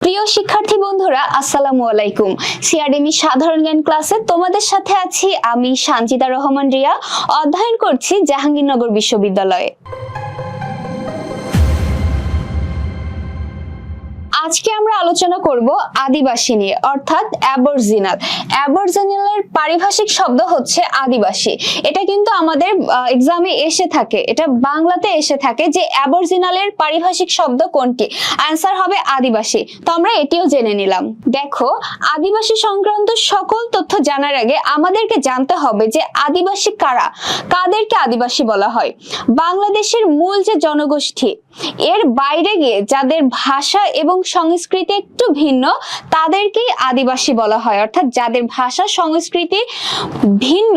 প্রিয় শিক্ষার্থী বন্ধুরা, আসসালামু আলাইকুম। সিআরএমি সাধারণ জ্ঞান ক্লাসে তোমাদের সাথে আছি আমি সানজিদা রহমান রিয়া। অধ্যয়ন করছি জাহাঙ্গীরনগর বিশ্ববিদ্যালয়ে। আজকে আমরা আলোচনা করব আদিবাসী নিয়ে, অর্থাৎ অ্যাবরজিনাল অ্যাবরজিনালের পারিভাষিক শব্দ হচ্ছে আদিবাসী। এটা কিন্তু আমাদের এক্সামে এসে থাকে। এটা বাংলাতে এসে থাকে যে অ্যাবরজিনালের পারিভাষিক শব্দ কোনটি? অ্যান্সার হবে আদিবাসী। তো আমরা এটিও জেনে নিলাম। দেখো, আদিবাসী সংক্রান্ত সকল তথ্য জানার আগে আমাদেরকে জানতে হবে যে আদিবাসী কারা? কাদেরকে আদিবাসী বলা হয়? বাংলাদেশের মূল যে জনগোষ্ঠী এর বাইরে গিয়ে যাদের ভাষা এবং সংস্কৃতি একটু ভিন্ন, তাদেরকেই আদিবাসী বলা হয়। অর্থাৎ যাদের ভাষা, সংস্কৃতি ভিন্ন,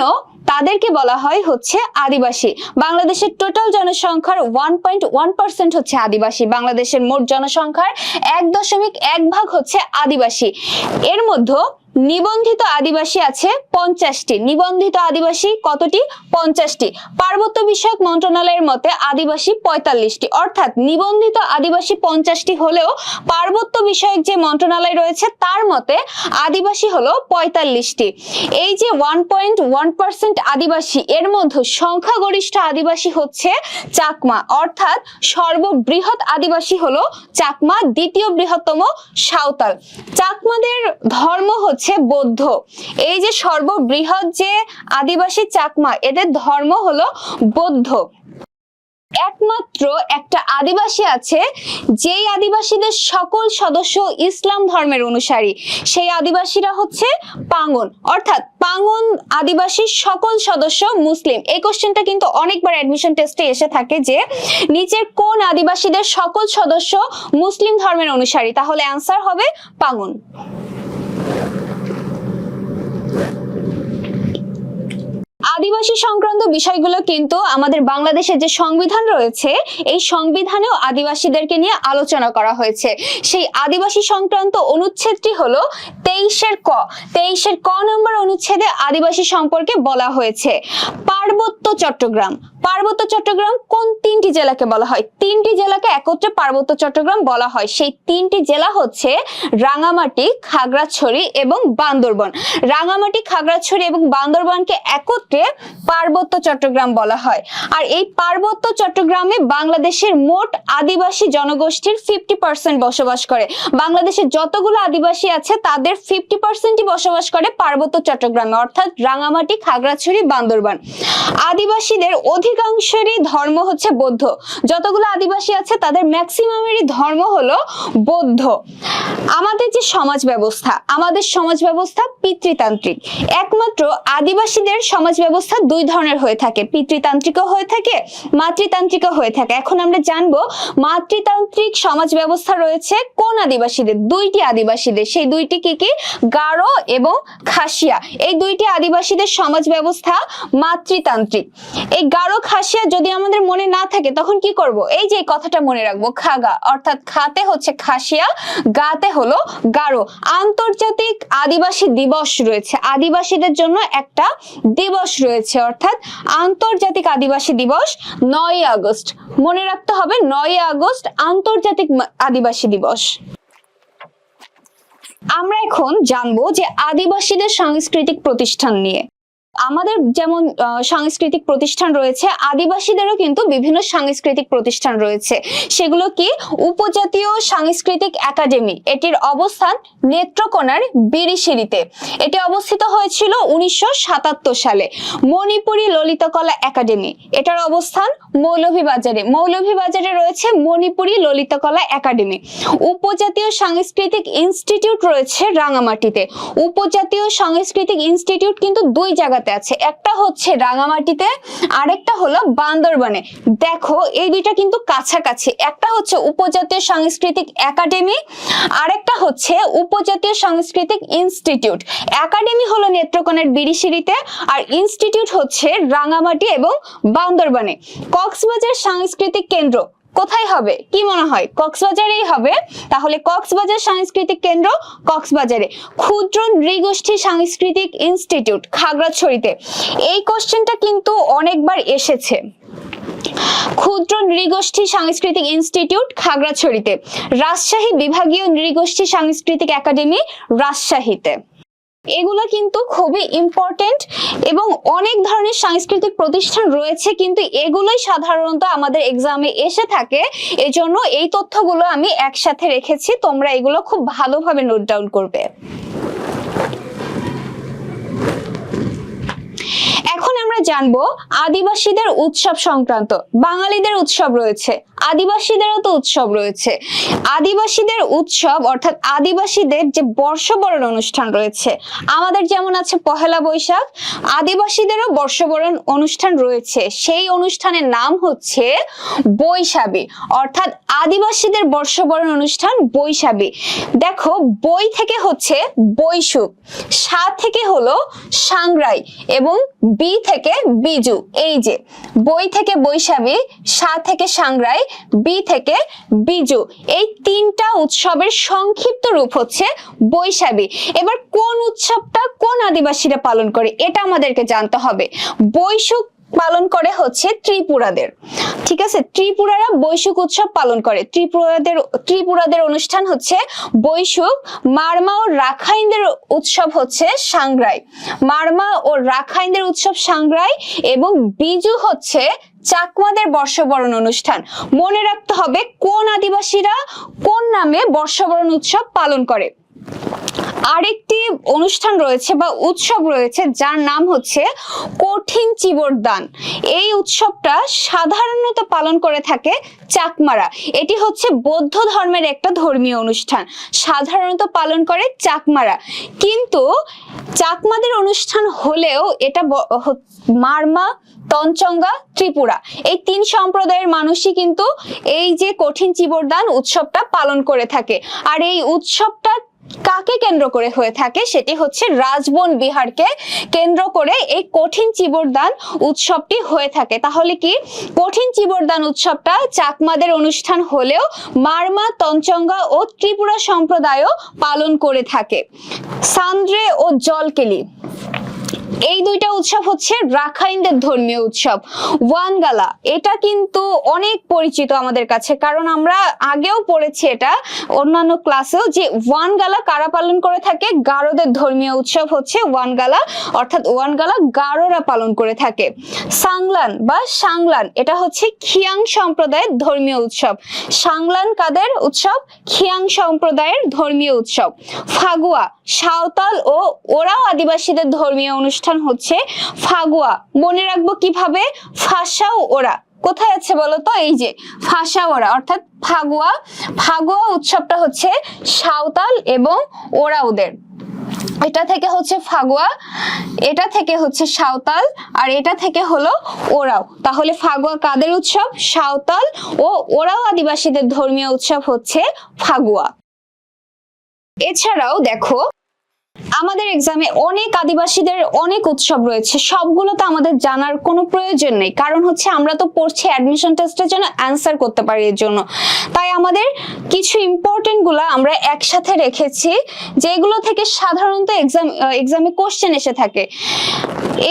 তাদেরকে বলা হয় হচ্ছে আদিবাসী। বাংলাদেশের টোটাল জনসংখ্যার ওয়ান পয়েন্ট ওয়ান পার্সেন্ট হচ্ছে আদিবাসী। বাংলাদেশের মোট জনসংখ্যার এক দশমিক এক ভাগ হচ্ছে আদিবাসী। এর মধ্যে নিবন্ধিত আদিবাসী আছে পঞ্চাশটি। নিবন্ধিত আদিবাসী কতটি? পঞ্চাশটি। পার্বত্য বিষয়ক মন্ত্রণালয়ের মতে আদিবাসী পঁয়তাল্লিশটি। অর্থাৎ নিবন্ধিত আদিবাসী পঞ্চাশটি হলেও পার্বত্য বিষয়ক যে মন্ত্রণালয় রয়েছে তার মতে আদিবাসী হলো পঁয়তাল্লিশটি। এই যে ওয়ান পয়েন্ট ওয়ান পার্সেন্ট আদিবাসী, এর মধ্যে সংখ্যাগরিষ্ঠ আদিবাসী হচ্ছে চাকমা। অর্থাৎ সর্ববৃহৎ আদিবাসী হলো চাকমা, দ্বিতীয় বৃহত্তম সাঁওতাল। চাকমাদের ধর্ম হচ্ছে বৌদ্ধ। এই যে সর্ববৃহৎ যে আদিবাসী চাকমা, এদের ধর্ম হলো বৌদ্ধ। একমাত্র একটা আদিবাসী আছে, যেই আদিবাসীদের সকল সদস্য ইসলাম ধর্মের অনুসারী। সেই আদিবাসীরা হচ্ছে পাঙ্গন। অর্থাৎ পাঙ্গন আদিবাসীর সকল সদস্য মুসলিম। এই কোশ্চেনটা কিন্তু অনেকবার অ্যাডমিশন টেস্টে এসে থাকে যে, নিচের কোন আদিবাসীদের সকল সদস্য মুসলিম ধর্মের অনুসারী? তাহলে অ্যান্সার হবে পাঙ্গন। আদিবাসী সংক্রান্ত বিষয়গুলো কিন্তু আমাদের বাংলাদেশের যে সংবিধান রয়েছে, এই সংবিধানেও আদিবাসীদেরকে নিয়ে আলোচনা করা হয়েছে। সেই আদিবাসী সংক্রান্ত অনুচ্ছেদটি হলো তেইশের ক তেইশের ক নম্বর অনুচ্ছেদে আদিবাসী সম্পর্কে বলা হয়েছে। পার্বত্য চট্টগ্রাম পার্বত্য চট্টগ্রাম কোন তিনটি জেলাকে বলা হয়? তিনটি জেলাকে একত্রে পার্বত্য চট্টগ্রাম বলা হয়। সেই তিনটি জেলা হচ্ছে রাঙামাটি, খাগড়াছড়ি এবং বান্দরবন। রাঙামাটি, খাগড়াছড়ি এবং বান্দরবনকে একত্রে পার্বত্য চট্টগ্রাম বলা হয়। আর এই পার্বত্য চট্টগ্রামে বাংলাদেশের মোট আদিবাসী জনগোষ্ঠীর ফিফটি পার্সেন্ট বসবাস করে। বাংলাদেশের যতগুলো আদিবাসী আছে, তাদের ফিফটি পার্সেন্টই বসবাস করে পার্বত্য চট্টগ্রামে, অর্থাৎ রাঙামাটি, খাগড়াছড়ি, বান্দরবান। আদিবাসীদের অধিকাংশেরই ধর্ম হচ্ছে বৌদ্ধ। যতগুলো আদিবাসী আছে, তাদের ম্যাক্সিমামেরই ধর্ম হলো বৌদ্ধ। আমাদের যে সমাজ ব্যবস্থা, আমাদের সমাজ ব্যবস্থা পিতৃতান্ত্রিক। একমাত্র আদিবাসীদের সমাজ ব্যবস্থা দুই ধরনের হয়ে থাকে। পিতৃতান্ত্রিকও হয়ে থাকে, মাতৃতান্ত্রিকও হয়ে থাকে। এখন আমরা জানব, মাতৃতান্ত্রিক সমাজ ব্যবস্থা রয়েছে কোন আদিবাসীদের, দুইটি আদিবাসীদের। সেই দুইটি কি কি? গারো এবং খাসিয়া। এই দুইটি আদিবাসীদের সমাজ ব্যবস্থা মাতৃতান্ত্রিক। এই গারো খাসিয়া যদি আমাদের মনে না থাকে, তখন কি করব? এই যে কথাটা মনে রাখব, খাগা। অর্থাৎ খাতে হচ্ছে খাসিয়া, গাতে হলো গারো আন্তর্জাতিক আদিবাসী দিবস রয়েছে। আদিবাসীদের জন্য একটা দিবস রয়েছে, অর্থাৎ আন্তর্জাতিক আদিবাসী দিবস নয় আগস্ট। মনে রাখতে হবে নয় আগস্ট আন্তর্জাতিক আদিবাসী দিবস। আমরা এখন জানব যে আদিবাসীদের সাংস্কৃতিক প্রতিষ্ঠান নিয়ে। আমাদের যেমন সাংস্কৃতিক প্রতিষ্ঠান রয়েছে, আদিবাসীদেরও কিন্তু বিভিন্ন সাংস্কৃতিক প্রতিষ্ঠান রয়েছে। সেগুলো কি? উপজাতীয় সাংস্কৃতিক একাডেমি। এটির অবস্থান নেত্রকোনার বিরিশিরিতে। এটি অবস্থিত হয়েছিল উনিশশো সাতাত্তর সালে। মণিপুরী ললিতকলা একাডেমি। এটার অবস্থান মৌলভীবাজারে। মৌলভীবাজারে রয়েছে মণিপুরী ললিতকলা একাডেমি। উপজাতীয় সাংস্কৃতিক ইনস্টিটিউট রয়েছে রাঙামাটিতে। উপজাতীয় সাংস্কৃতিক ইনস্টিটিউট কিন্তু দুই জায়গাতে আছে। একটা হচ্ছে রাঙামাটিতে, আরেকটা হলো বান্দরবানে। দেখো, এই দুইটা কিন্তু কাছাকাছি। একটা হচ্ছে উপজাতীয় সাংস্কৃতিক একাডেমি, আরেকটা হচ্ছে উপজাতীয় সাংস্কৃতিক ইনস্টিটিউট। একাডেমি হলো নেত্রকোনার বিরিশিরিতে আর ইনস্টিটিউট হচ্ছে রাঙামাটি এবং বান্দরবানে। কক্সবাজার সাংস্কৃতিক কেন্দ্র কোথায় হবে? কি মনে হয়? কক্সবাজারেই হবে। তাহলে কক্সবাজার সাংস্কৃতিক কেন্দ্র কক্সবাজারে। ক্ষুদ্র নৃগোষ্ঠী সাংস্কৃতিক ইনস্টিটিউট খাগড়াছড়িতে। এই কোশ্চেনটা কিন্তু অনেকবার এসেছে। ক্ষুদ্র নৃগোষ্ঠী সাংস্কৃতিক ইনস্টিটিউট খাগড়াছড়িতে। রাজশাহী বিভাগীয় নৃগোষ্ঠী সাংস্কৃতিক একাডেমি রাজশাহীতে। এগুলো কিন্তু খুবই ইম্পর্টেন্ট এবং অনেক ধরনের সাংস্কৃতিক প্রতিষ্ঠান রয়েছে, কিন্তু এগুলোই সাধারণত আমাদের এক্সামে এসে থাকে। এজন্য এই তথ্যগুলো আমি একসাথে রেখেছি, তোমরা এগুলো খুব ভালোভাবে নোট ডাউন করবে। এখন আমরা জানব আদিবাসীদের উৎসব সংক্রান্ত। বাঙালিদের উৎসব রয়েছে, আদিবাসীদেরও তো উৎসব রয়েছে। আদিবাসীদের উৎসব অর্থাৎ আদিবাসীদের যে বর্ষবরণ অনুষ্ঠান রয়েছে, আমাদের যেমন আছে পহেলা বৈশাখ, আদিবাসীদেরও বর্ষবরণ অনুষ্ঠান রয়েছে। সেই অনুষ্ঠানের নাম হচ্ছে বৈশাখী, অর্থাৎ আদিবাসীদের বর্ষবরণ অনুষ্ঠান বৈশাখী। দেখো, বই থেকে হচ্ছে বৈশুক সা থেকে হলো সাংরাই এবং বি থেকে বিজু, এই যে। বই থেকে বৈশাখী, সা থেকে সাংরাই, বি থেকে বিজু। এই তিনটা উৎসবের সংক্ষিপ্ত রূপ হচ্ছে বৈশাখী। এবার কোন উৎসবটা কোন আদিবাসীরা পালন করে, এটা আমাদেরকে জানতে হবে। বৈশুক পালন করে হচ্ছে ত্রিপুরাদের। ঠিক আছে? ত্রিপুরারা বৈশুক উৎসব পালন করে। ত্রিপুরাদের ত্রিপুরাদের অনুষ্ঠান হচ্ছে বৈশুক মারমা ও রাখাইনদের উৎসব হচ্ছে সাংগ্রাই। মারমা ও রাখাইনদের উৎসব সাংগ্রাই এবং বিজু হচ্ছে চাকমাদের বর্ষবরণ অনুষ্ঠান। মনে রাখতে হবে, কোন আদিবাসীরা কোন নামে বর্ষবরণ উৎসব পালন করে? আরেকটি অনুষ্ঠান রয়েছে বা উৎসব রয়েছে, যার নাম হচ্ছে কঠিন চিবরদান। এই উৎসবটা সাধারণত পালন করে থাকে চাকমারা। এটি হচ্ছে বৌদ্ধ ধর্মের একটা ধর্মীয় অনুষ্ঠান। সাধারণত পালন করে চাকমারা। কিন্তু চাকমাদের অনুষ্ঠান হলেও এটা মারমা, তঞ্চঙ্গা, ত্রিপুরা। এই তিন সম্প্রদায়ের মানুষই কিন্তু এই যে কঠিন চিবরদান উৎসবটা পালন করে থাকে। আর এই উৎসবটা কাকে কেন্দ্র করে হয়ে থাকে সেটি হচ্ছে রাজবন বিহারকে কেন্দ্র করে এই কঠিন চিবরদান উৎসবটি হয়ে থাকে। তাহলে কি? কঠিন চিবরদান উৎসবটা চাকমাদের অনুষ্ঠান হলেও মারমা, তঞ্চঙ্গা ও ত্রিপুরা সম্প্রদায়ও পালন করে থাকে। সান্দ্রে ও জলকেলি। এই দুইটা উৎসব হচ্ছে রাখাইনদের ধর্মীয় উৎসব, ওয়ানগালা। এটা কিন্তু অনেক পরিচিত আমাদের কাছে, কারণ আমরা আগেও পড়েছি এটা অন্যান্য ক্লাসেও যে ওয়ানগালা কারা পালন করে থাকে? গারোদের ধর্মীয় উৎসব হচ্ছে ওয়ানগালা, অর্থাৎ ওয়ানগালা গারোরা পালন করে থাকে। সাংলান বা সাংলান, এটা হচ্ছে খিয়াং সম্প্রদায়ের ধর্মীয় উৎসব। সাংলান কাদের উৎসব? খিয়াং সম্প্রদায়ের ধর্মীয় উৎসব। ফাগুয়া, সাঁওতাল ও ওরাও আদিবাসীদের ধর্মীয় অনুষ্ঠান হচ্ছে ফাগুয়া। মনে রাখব কীভাবে? ফাঁসাও ওরা। কোথায় আছে বলতো? এই যে ফাঁসা ওরা, অর্থাৎ ফাগুয়া। ফাগুয়া উৎসবটা হচ্ছে সাঁওতাল এবং ওরাওদের। এটা থেকে হচ্ছে ফাগুয়া, এটা থেকে হচ্ছে সাঁওতাল, আর এটা থেকে হলো ওরাও। তাহলে ফাগুয়া কাদের উৎসব? সাঁওতাল ও ওরাও আদিবাসীদের ধর্মীয় উৎসব হচ্ছে ফাগুয়া। এছাড়াও দেখো আমাদের এক্সামে অনেক আদিবাসীদের অনেক উৎসব রয়েছে। সবগুলো তো আমাদের জানার কোনো প্রয়োজন নেই। কারণ হচ্ছে আমরা তো পড়ছি অ্যাডমিশন টেস্টের জন্য অ্যান্সার করতে পারি এর জন্য। তাই আমাদের কিছু ইম্পর্টেন্টগুলো আমরা একসাথে রেখেছি, যেগুলো থেকে সাধারণত এক্সাম এক্সামে কোশ্চেন এসে থাকে।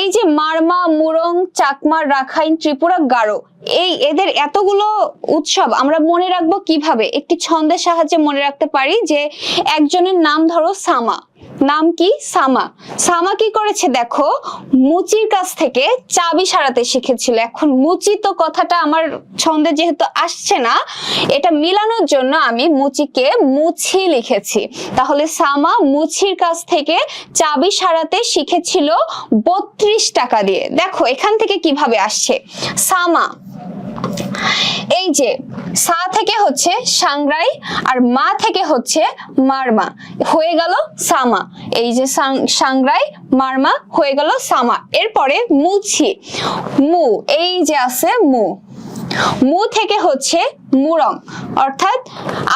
এই যে মারমা, মুরং, চাকমা, রাখাইন, ত্রিপুরা, গারো এই এদের এতগুলো উৎসব আমরা মনে রাখব কীভাবে? একটি ছন্দের সাহায্যে মনে রাখতে পারি যে, একজনের নাম ধরো সামা। নাম কি? সামা। সামা কি করেছে দেখো? মুচির কাছ থেকে চাবি সারাতে শিখেছিল। এখন মুচি তো কথাটা আমার ছন্দে যেহেতু আসছে না, এটা মিলানোর জন্য আমি মুচিকে মুছি লিখেছি। তাহলে সামা মুছির কাছ থেকে চাবি সারাতে শিখেছিল বত্রিশ টাকা দিয়ে। দেখো, এখান থেকে কীভাবে আসছে? সামা এই যে, সা থেকে হচ্ছে সাংরাই আর মা থেকে হচ্ছে মারমা। হয়ে গেল সামা। এই যে সাংরাই মারমা, হয়ে গেল সামা। এরপরে মুছি। মু, এই যে আছে মু। মু থেকে হচ্ছে মুরং। অর্থাৎ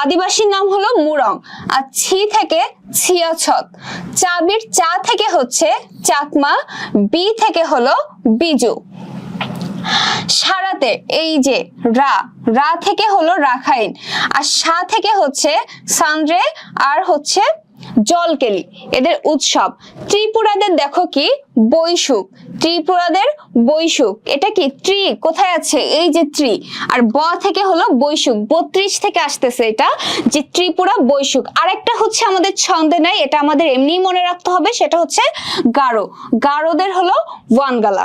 আদিবাসীর নাম হলো মুরং। আর ছি থেকে ছিয়াছক। চাবির চা থেকে হচ্ছে চাকমা। বি থেকে হলো বিজু। সারাতে, এই যে, রা রা থেকে হলো রাখাইন আর সা থেকে হচ্ছে সান্দ্রে, আর হচ্ছে জলকেলি, এদের উৎসব। ত্রিপুরাদের দেখো কি? বৈশুক ত্রিপুরাদের বৈশুক এটা কি? ত্রি, কোথায় আছে? এই যে ত্রি। আর ব থেকে হলো বৈশুক বত্রিশ থেকে আসতেছে এটা, যে ত্রিপুরা বৈশুক আরেকটা হচ্ছে আমাদের ছন্দে নাই, এটা আমাদের এমনি মনে রাখতে হবে, সেটা হচ্ছে গারো। গারোদের হলো ওয়ানগালা।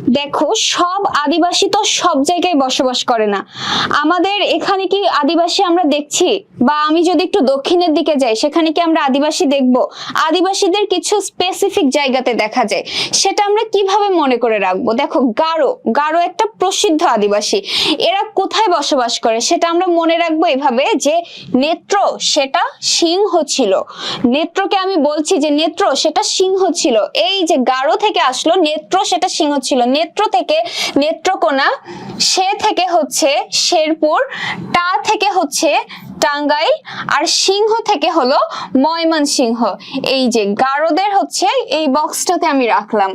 দেখো, সব আদিবাসী তো সব জায়গায় বসবাস করে না। আমাদের এখানে কি আদিবাসী আমরা দেখছি? বা আমি যদি একটু দক্ষিণের দিকে যাই, সেখানে কি আমরা আদিবাসী দেখব? আদিবাসীদের কিছু স্পেসিফিক জায়গাতে দেখা যায়। সেটা আমরা কীভাবে মনে করে রাখব? দেখো, গারো। গারো একটা প্রসিদ্ধ আদিবাসী। এরা কোথায় বসবাস করে? সেটা আমরা মনে রাখব এভাবে যে নেত্র, সেটা সিংহ ছিল। নেত্রকে আমি বলছি যে নেত্র, সেটা সিংহ ছিল। এই যে গারো থেকে আসলো, নেত্র, সেটা সিংহ ছিল। নেত্র থেকে নেত্রকোনা, সে থেকে হচ্ছে শেরপুর, টা থেকে হচ্ছে টাঙ্গাইল, আর সিংহ থেকে হলো ময়মনসিংহ। এই যে গারোদের হচ্ছে এই বক্সটাতে আমি রাখলাম।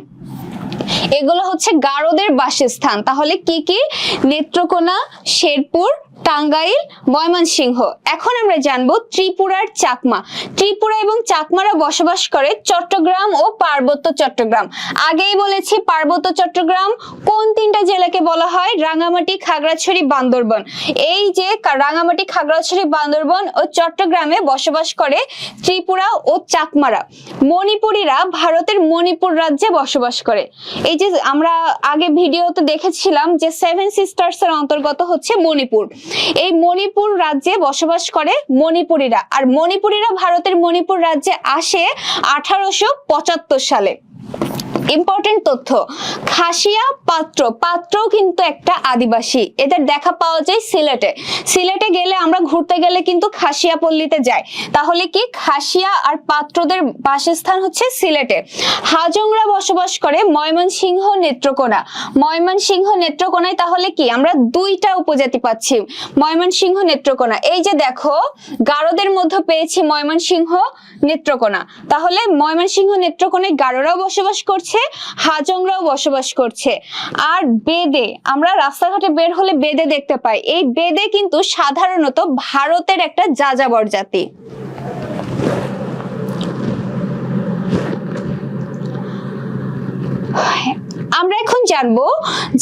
এগুলো হচ্ছে গারোদের বাসস্থান। তাহলে কি কি? নেত্রকোনা, শেরপুর টাঙ্গাইল, ময়মনসিংহ। এখন আমরা জানব ত্রিপুরার চাকমা। ত্রিপুরা এবং চাকমারা বসবাস করে চট্টগ্রাম ও পার্বত্য চট্টগ্রাম। আগেই বলেছি পার্বত্য চট্টগ্রাম, কোন তিনটা জেলাকে বলা হয়? রাঙামাটি, খাগড়াছড়ি, বান্দরবন। এই যে রাঙামাটি, খাগড়াছড়ি, বান্দরবন ও চট্টগ্রামে বসবাস করে ত্রিপুরা ও চাকমারা। মণিপুরীরা ভারতের মণিপুর রাজ্যে বসবাস করে। এই যে আমরা আগে ভিডিওতে দেখেছিলাম যে সেভেন সিস্টার্স এর অন্তর্গত হচ্ছে মণিপুর। এই মণিপুর রাজ্যে বসবাস করে মণিপুরীরা। আর মণিপুরীরা ভারতের মণিপুর রাজ্যে আসে আঠারোশো পঁচাত্তর সালে। ইম্পর্টেন্ট তথ্য, খাসিয়া পাত্র, পাত্রও কিন্তু একটা আদিবাসী। এদের দেখা পাওয়া যায় সিলেটে। সিলেটে গেলে আমরা ঘুরতে গেলে কিন্তু খাসিয়া পল্লীতে যাই। তাহলে কি খাসিয়া আর পাত্রদের বাসস্থান হচ্ছে সিলেটে। হাজংরা বসবাস করে ময়মনসিংহ নেত্রকোনা। ময়মনসিংহ নেত্রকোনায় তাহলে কি আমরা দুইটা উপজাতি পাচ্ছি। ময়মনসিংহ নেত্রকোনা। এই যে দেখো, গারোদের মধ্যে পেয়েছি ময়মনসিংহ নেত্রকোনা। তাহলে ময়মনসিংহ নেত্রকোনায় গারোরাও বসবাস করছে হাজংরাও বসবাস করছে। আর বেদে, আমরা রাস্তাঘাটে বের হলে বেদে দেখতে পাই। এই বেদে কিন্তু সাধারণত ভারতের একটা যাযাবর জাতি। আমরা এখন জানব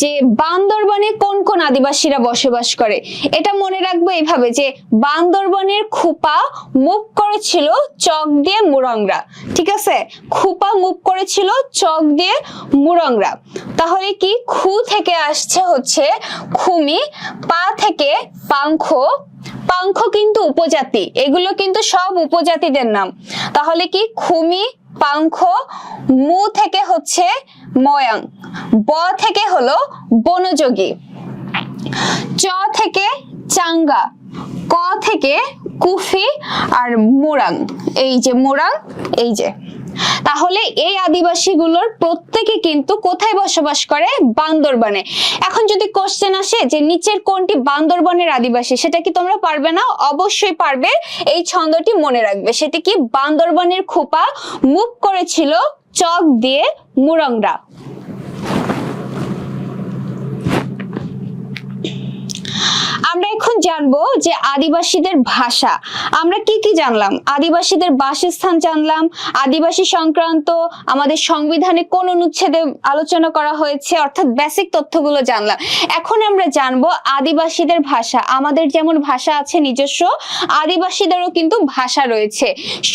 যে বান্দরবনে কোন কোন আদিবাসীরা বসবাস করে। এটা মনে রাখব এইভাবে যে বান্দরবনের খুপা মুভ করেছিল চক দিয়ে মুরংরা, ঠিক আছে? খুপা মুভ করেছিল চক দিয়ে মুরংরা। তাহলে কি খু থেকে আসছে হচ্ছে খুমি, পা থেকে পাংখ। পাংখ কিন্তু উপজাতি, এগুলো কিন্তু সব উপজাতিদের নাম। তাহলে কি খুমি পাংখ মু থেকে হচ্ছে ময়াং ব থেকে হলো বনযোগী চ থেকে চাঙ্গা ক থেকে কুফি আর মুরাং। এই যে মোরাং, এই যে। তাহলে এই আদিবাসীগুলোর প্রত্যেকে কিন্তু কোথায় বসবাস করে? বান্দরবানে। এখন যদি কোশ্চেন আসে যে নিচের কোনটি বান্দরবনের আদিবাসী, সেটা কি তোমরা পারবে না? অবশ্যই পারবে। এই ছন্দটি মনে রাখবে। সেটি কি বান্দরবনের খোপা মুখ করেছিল চক দিয়ে মুরংরা? আমরা এখন জানব যে আদিবাসীদের ভাষা, আমরা কি কি জানলাম? আদিবাসীদের বাসস্থান জানলাম, আদিবাসী সংক্রান্ত আমাদের সংবিধানে কোন অনুচ্ছেদে আলোচনা করা হয়েছে, অর্থাৎ বেসিক তথ্যগুলো জানলাম। এখন আমরা জানব আদিবাসীদের ভাষা, আমাদের যেমন ভাষা আছে নিজস্ব, আদিবাসীদেরও কিন্তু ভাষা রয়েছে।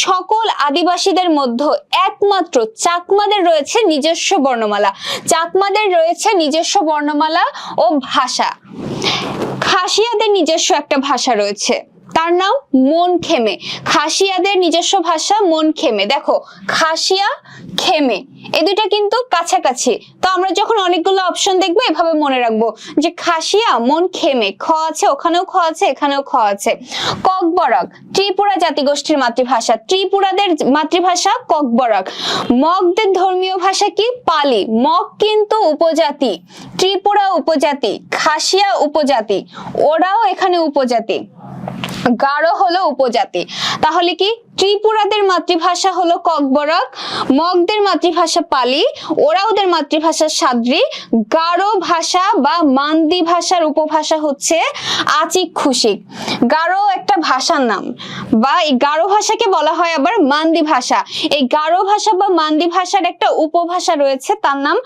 সকল আদিবাসীদের মধ্যে একমাত্র চাকমাদের রয়েছে নিজস্ব বর্ণমালা। চাকমাদের রয়েছে নিজস্ব বর্ণমালা ও ভাষা। খাসিয়াদের নিজস্ব একটা ভাষা রয়েছে তার নাম মন খেমে। খাসিয়াদের নিজস্ব ভাষা মন খেমে। দেখো, খাসিয়া, খেমে, এ দুইটা কিন্তু কাছাকাছি। তো আমরা যখন অনেকগুলো অপশন দেখব, এভাবে মনে রাখব যে খাসিয়া, মন খেমে, খ আছে, ওখানেও খ আছে, এখানেও খ আছে। ককবরক, ত্রিপুরা জাতিগোষ্ঠীর মাতৃভাষা। ত্রিপুরাদের মাতৃভাষা ককবরক। মগদের ধর্মীয় ভাষা কি? পালি। মগ কিন্তু উপজাতি। ত্রিপুরা উপজাতি। খাসিয়া উপজাতি। ওরাও এখানে উপজাতি। গারো হলো উপজাতি। তাহলে কি? ত্রিপুরাদের মাতৃভাষা হলো ককবরক, মগদের মাতৃভাষা পালি ওরাওদের মাতৃভাষা সাদ্রি, গারো ভাষা বা মান্দি ভাষার উপভাষা হচ্ছে আচিক খুশিক। গারো একটা ভাষার নাম বা এই গারো ভাষাকে বলা হয় আবার মান্দি ভাষা। এই গারো ভাষা বা মান্দি ভাষার একটা উপভাষা রয়েছে, তার নাম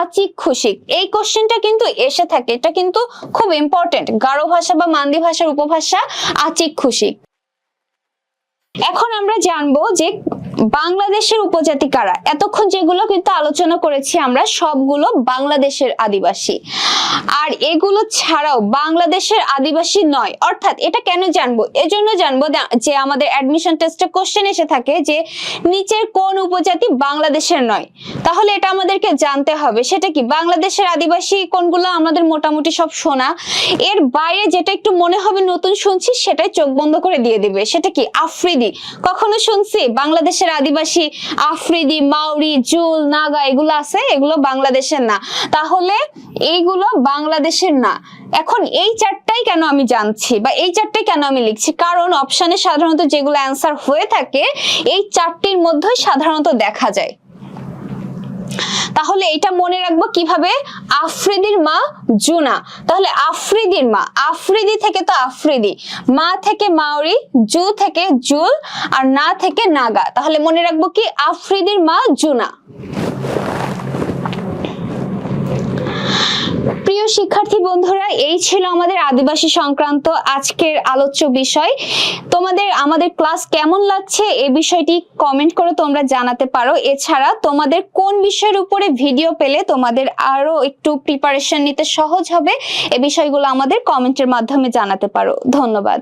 আচিক খুশিক। এই কোশ্চেনটা কিন্তু এসে থাকে, এটা কিন্তু খুব ইম্পর্টেন্ট গারো ভাষা বা মান্দি ভাষার উপভাষা আচিক খুশিক। এখন আমরা জানব যে বাংলাদেশের উপজাতি কারা? এতক্ষণ যেগুলো কিন্তু আলোচনা করেছি আমরা, সবগুলো বাংলাদেশের আদিবাসী। আর এগুলো ছাড়াও বাংলাদেশের আদিবাসী নয়। অর্থাৎ এটা কেন জানব? এজন্য জানব যে আমাদের অ্যাডমিশন টেস্টে কোশ্চেন এসে থাকে যে, নিচের কোন উপজাতি বাংলাদেশের নয়? তাহলে এটা আমাদেরকে জানতে হবে। সেটা কি? বাংলাদেশের আদিবাসী কোনগুলো? আমাদের মোটামুটি সব শোনা। এর বাইরে যেটা একটু মনে হবে নতুন শুনছি, সেটাই চোখ বন্ধ করে দিয়ে দিবে। সেটা কি? আফ্রিদি। কখনো শুনছি? বাংলাদেশের আদিবাসী, আফ্রিদি, মাউরি, জুল, নাগা, এগুলো আছে, এগুলো বাংলাদেশের না। তাহলে এইগুলো বাংলাদেশের না। এখন এই চারটাই কেন আমি জানছি বা এই চারটাই কেন আমি লিখছি? কারণ অপশানে সাধারণত যেগুলো অ্যান্সার হয়ে থাকে, এই চারটির মধ্যেই সাধারণত দেখা যায়। তাহলে এটা মনে রাখব কীভাবে? আফ্রিদির মা জুনা। তাহলে আফ্রিদির মা। আফ্রিদি থেকে তো আফ্রিদি। মা থেকে মাওরি, জু থেকে জুল, আর না থেকে নাগা। তাহলে মনে রাখব কি? আফ্রিদির মা জুনা। প্রিয় শিক্ষার্থী বন্ধুরা, এই ছিল আমাদের আদিবাসী সংক্রান্ত আজকের আলোচ্য বিষয়। তোমাদের, আমাদের ক্লাস কেমন লাগছে এ বিষয়টি কমেন্ট করে তোমরা জানাতে পারো। এছাড়া তোমাদের কোন বিষয়ের উপরে ভিডিও পেলে তোমাদের আরও একটু প্রিপারেশন নিতে সহজ হবে, এ বিষয়গুলো আমাদের কমেন্টের মাধ্যমে জানাতে পারো। ধন্যবাদ।